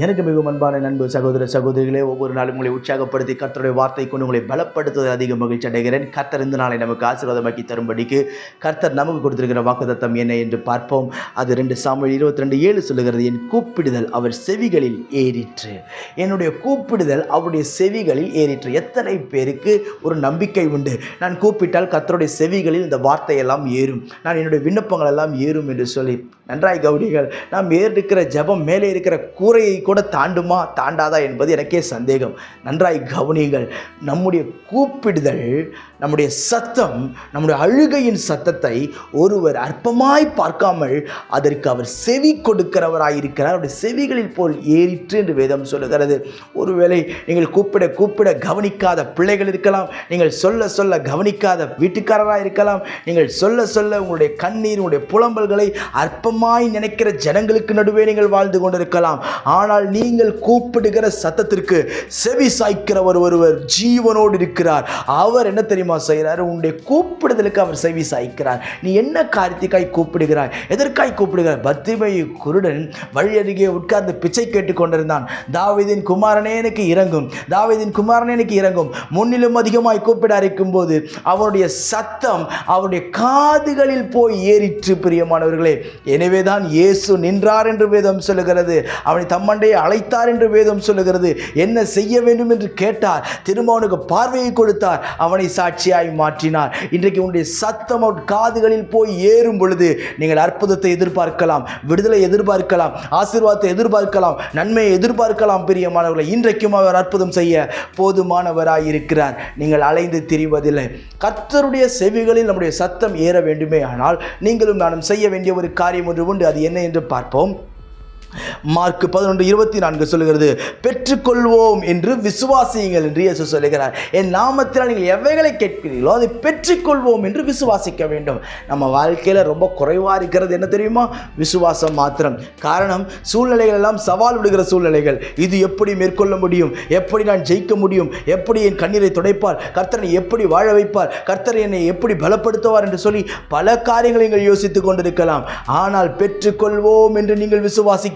எனக்கு மிகவும் அன்பான நண்பு சகோதர சகோதரிகளே ஒவ்வொரு நாளும் உங்களை உற்சாகப்படுத்தி கர்த்தருடைய வார்த்தை கொண்டு உங்களை பலப்படுத்துவதில் அதிக மகிழ்ச்சி அடைகிறேன். கர்த்தர் இந்த நாளை நமக்கு ஆசீர்வாதமாக்கி தரும்படிக்கு கர்த்தர் நமக்கு கொடுத்திருக்கிற வாக்குத்தத்தம் என்ன என்று பார்ப்போம். அது ரெண்டு சாமியில் இருபத்தி ரெண்டு ஏழு சொல்லுகிறது என் கூப்பிடுதல் அவர் செவிகளில் ஏறிற்று. என்னுடைய கூப்பிடுதல் அவருடைய செவிகளில் ஏறிற்று. எத்தனை பேருக்கு ஒரு நம்பிக்கை உண்டு. நான் கூப்பிட்டால் கர்த்தருடைய செவிகளில் இந்த வார்த்தையெல்லாம் ஏறும். நான் என்னுடைய விண்ணப்பங்கள் எல்லாம் ஏறும் என்று சொல்லி நன்றாய் கவுடிகள் நாம் ஏறிருக்கிற ஜெபம் மேலே இருக்கிற கூரையை கூட தாண்டுமா தாண்டாதா என்பது எனக்கே சந்தேகம். நன்றாய் கவனிகள் நம்முடைய கூப்பிடுதல் நம்முடைய சத்தம் நம்முடைய அழுகையின் சத்தத்தை ஒருவர் அற்பமாய் பார்க்காமல் அதற்கு அவர் செவி கொடுக்கிறவராயிருக்கிறார் அவருடைய செவிகளில் போல் ஏறிற்று என்று வேதம் சொல்லுகிறது. ஒருவேளை நீங்கள் கூப்பிட கூப்பிட கவனிக்காத பிள்ளைகள் இருக்கலாம். நீங்கள் சொல்ல சொல்ல கவனிக்காத வீட்டுக்காரராக இருக்கலாம். நீங்கள் சொல்ல சொல்ல உங்களுடைய கண்ணீர் உங்களுடைய புலம்பல்களை அற்பமாய் நினைக்கிற ஜனங்களுக்கு நடுவே நீங்கள் வாழ்ந்து கொண்டிருக்கலாம். ஆனால் நீங்கள் கூப்பிடுகிற சத்தத்திற்கு செவி சாய்க்கிறவர் ஒருவர் ஜீவனோடு இருக்கிறார். அவர் என்ன தெரியுமா செய்கிறார்? உன்னுடைய கூப்பிடுதலுக்கு அவர் செவி சாய்க்கிறார். நீ என்ன காரியத்துக்காய் கூப்பிடுகிறாய்? எதற்காய் கூப்பிடுகிறாய்? பத்திமை குருடன் வழி அருகே உட்கார்ந்து பிச்சை கேட்டு கொண்டிருந்தான். தாவீதின் குமாரனே எனக்கு இறங்கும். தாவிதின் குமாரனே எனக்கு இறங்கும். முன்னிலும் அதிகமாய் கூப்பிட அரைக்கும் போது அவருடைய சத்தம் அவருடைய காதுகளில் போய் ஏறிற்று. பிரியமானவர்களே எனவே தான் இயேசு நின்றார் என்று வேதம் சொல்லுகிறது. அவனை தம்மன் தம்மண்டையை அழைத்தார் என்று வேதம் சொல்லுகிறது. என்ன செய்ய வேண்டும் என்று கேட்டார். திரும்ப அவனுக்கு பார்வையை கொடுத்தார். அவனை சாட்சியாய் மாற்றினார். இன்றைக்கு உன்னுடைய சத்தம் அவன் காதுகளில் போய் ஏறும் பொழுது நீங்கள் அற்புதத்தை எதிர்பார்க்கலாம் விடுதலை எதிர்பார்க்கலாம் ஆசீர்வாதத்தை எதிர்பார்க்கலாம் நன்மையை எதிர்பார்க்கலாம் பிரியமானவர்களை இன்றைக்கும் அவர் அற்புதம் செய்ய போதுமானவராய் இருக்கிறார். நீங்கள் அலைந்து திரிவதில்லை. கர்த்தருடைய செவிகளில் நம்முடைய சத்தம் ஏற வேண்டுமே ஆனால் நீங்களும் நானும் செய்ய வேண்டிய ஒரு காரியம் ஒன்று உண்டு. அது என்ன என்று பார்ப்போம். மார்க் பதினொன்று இருபத்தி நான்கு சொல்லுகிறது பெற்றுக்கொள்வோம் என்று விசுவாசியுங்கள் என்று இயேசு சொல்லுகிறார். என் நாமத்தில் நீங்கள் எவைகளை கேட்கிறீர்களோ அதை பெற்றுக்கொள்வோம் என்று விசுவாசிக்க வேண்டும். நம்ம வாழ்க்கையில் ரொம்ப குறைவாக இருக்கிறது என்ன தெரியுமா? விசுவாசம் மாத்திரம். காரணம் சூழ்நிலைகள் எல்லாம் சவால் விடுகிற சூழ்நிலைகள். இது எப்படி மேற்கொள்ள முடியும்? எப்படி நான் ஜெயிக்க முடியும்? எப்படி என் கண்ணீரை துடைப்பார்? கர்த்தனை எப்படி வாழ வைப்பார்? கர்த்தர் என்னை எப்படி பலப்படுத்துவார் என்று சொல்லி பல காரியங்களை நீங்கள் யோசித்துக் கொண்டிருக்கலாம். ஆனால் பெற்றுக்கொள்வோம் என்று நீங்கள்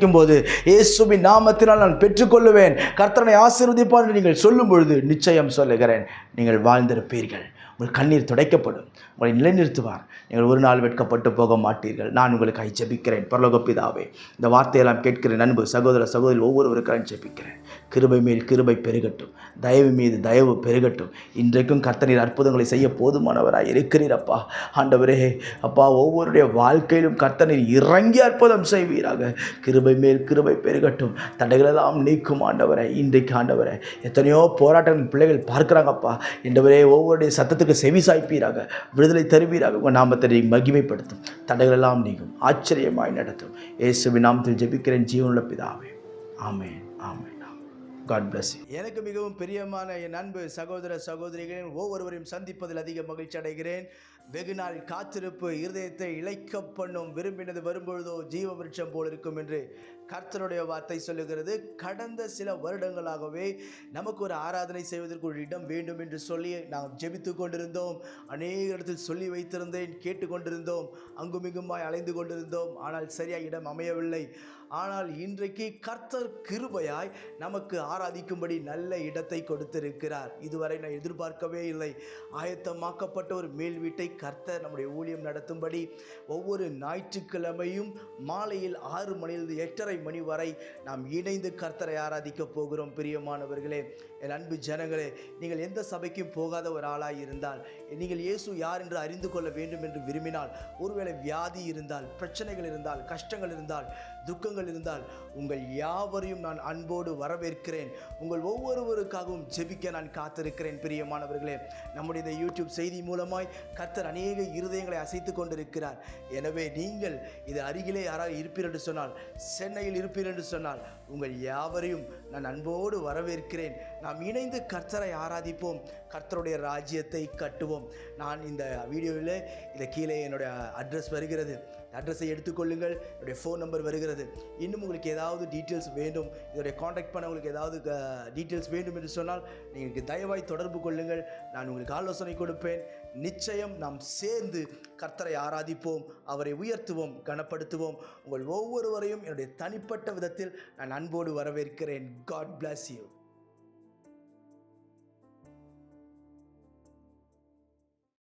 விசுவாசிக்கும் போது இயேசுவின் நாமத்தினால் நான் பெற்றுக்கொள்ளுவேன். கர்த்தனை ஆசீர்வதிப்பான் என்று நீங்கள் சொல்லும் பொழுது நிச்சயம் சொல்லுகிறேன். நீங்கள் வாழ்ந்திருப்பீர்கள். உங்கள் கண்ணீர் துடைக்கப்படும். உங்களை நிலைநிறுத்துவார். நீங்கள் ஒரு நாள் வெட்கப்பட்டு போக மாட்டீர்கள். நான் உங்களுக்கு ஜெபிக்கிறேன். பரலோக பிதாவே இந்த வார்த்தையெல்லாம் கேட்கிற நண்பு சகோதர சகோதரி ஒவ்வொருவருக்கும் ஜெபிக்கிறேன். கிருபை மேல் கிருபை பெருகட்டும். தயவு மீது தயவு பெருகட்டும். இன்றைக்கும் கர்த்தனின் அற்புதங்களை செய்ய போதுமானவராக இருக்கிறீர் அப்பா. ஆண்டவரே அப்பா ஒவ்வொருடைய வாழ்க்கையிலும் கர்த்தனில் இறங்கி அற்புதம் செய்வீராக. கிருபை மேல் கிருபை பெருகட்டும். தடைகளெல்லாம் நீக்கும் ஆண்டவரை இன்றைக்கு ஆண்டவரை. எத்தனையோ போராட்டங்கள் பிள்ளைகள் பார்க்குறாங்கப்பா. என்றவரே ஒவ்வொருடைய சத்தத்துக்கு செவி சாய்ப்பீராக. விடுதலை தருவீராக உங்கள் நாமத்தை மகிமைப்படுத்தும். தடைகளெல்லாம் நீங்கும். ஆச்சரியமாய் நடத்தும். இயேசுவி நாமத்தில் ஜெபிக்கிறேன். ஜீவனுள்ள பிதாவே. ஆமென். ஆமென். காட் பிளஸ் எனக்கு மிகவும் பிரியமான என் அன்பு சகோதர சகோதரிகளின் ஒவ்வொருவரையும் சந்திப்பதில் அதிக மகிழ்ச்சி அடைகிறேன். வெகு நாள் காத்திருப்பு இருதயத்தை இழைக்க பண்ணும் விரும்பினது வரும்பொழுதோ ஜீவ விருட்சம் போல் இருக்கும் என்று கர்த்தருடைய வார்த்தை சொல்லுகிறது கடந்த சில வருடங்களாகவே நமக்கு ஒரு ஆராதனை செய்வதற்கு ஒரு இடம் வேண்டும் என்று சொல்லி நாம் ஜெபித்து கொண்டிருந்தோம். அநேக இடத்தில் சொல்லி வைத்திருந்தேன் கேட்டுக்கொண்டிருந்தோம் அங்குமிங்குமாய் அலைந்து கொண்டிருந்தோம். ஆனால் சரியாக இடம் அமையவில்லை. ஆனால் இன்றைக்கு கர்த்தர் கிருபையாய் நமக்கு ஆராதிக்கும்படி நல்ல இடத்தை கொடுத்திருக்கிறார். இதுவரை நான் எதிர்பார்க்கவே இல்லை. ஆயத்தமாக்கப்பட்ட ஒரு மேல் வீட்டை கர்த்தர் நம்முடைய ஊழியம் நடத்தும்படி ஒவ்வொரு ஞாயிற்றுக்கிழமையும் மாலையில் ஆறு மணியிலிருந்து எட்டரை மணி வரை நாம் இணைந்து கர்த்தரை ஆராதிக்க போகிறோம் பிரியமானவர்களே. என் அன்பு ஜனங்களே நீங்கள் எந்த சபைக்கும் போகாத ஒரு ஆளாக இருந்தால் நீங்கள் இயேசு யார் என்று அறிந்து கொள்ள வேண்டும் என்று விரும்பினால் ஒருவேளை வியாதி இருந்தால் பிரச்சனைகள் இருந்தால் கஷ்டங்கள் இருந்தால் துக்கங்கள் இருந்தால் உங்கள் யாவரையும் நான் அன்போடு வரவேற்கிறேன். உங்கள் ஒவ்வொருவருக்காகவும் ஜெபிக்க நான் காத்திருக்கிறேன் பிரியமானவர்களே. நம்முடைய இந்த யூடியூப் செய்தி மூலமாய் கர்த்தர் அநேக இருதயங்களை அசைத்து கொண்டிருக்கிறார். எனவே நீங்கள் இது அருகிலே யாராவது இருப்பீர்கள் என்று சொன்னால் சென்னையில் இருப்பீர் என்று சொன்னால் உங்கள் யாவரையும் நான் அன்போடு வரவேற்கிறேன். நாம் இணைந்து கர்த்தரை ஆராதிப்போம் கர்த்தருடைய ராஜ்யத்தை கட்டுவோம். நான் இந்த வீடியோவில் இதை கீழே என்னுடைய அட்ரஸ் வருகிறது. அட்ரஸை எடுத்துக்கொள்ளுங்கள் என்னுடைய ஃபோன் நம்பர் வருகிறது. இன்னும் உங்களுக்கு ஏதாவது டீட்டெயில்ஸ் வேண்டும் இதோடைய காண்டாக்ட் பண்ண உங்களுக்கு ஏதாவது டீட்டெயில்ஸ் வேண்டும் என்று சொன்னால் நீங்கள் தயவாய் தொடர்பு கொள்ளுங்கள். நான் உங்களுக்கு ஆலோசனை கொடுப்பேன். நிச்சயம் நாம் சேர்ந்து கர்த்தரை ஆராதிப்போம் அவரை உயர்த்துவோம் கனப்படுத்துவோம். உங்கள் ஒவ்வொருவரையும் என்னுடைய தனிப்பட்ட விதத்தில் நான் அன்போடு வரவேற்கிறேன். God bless you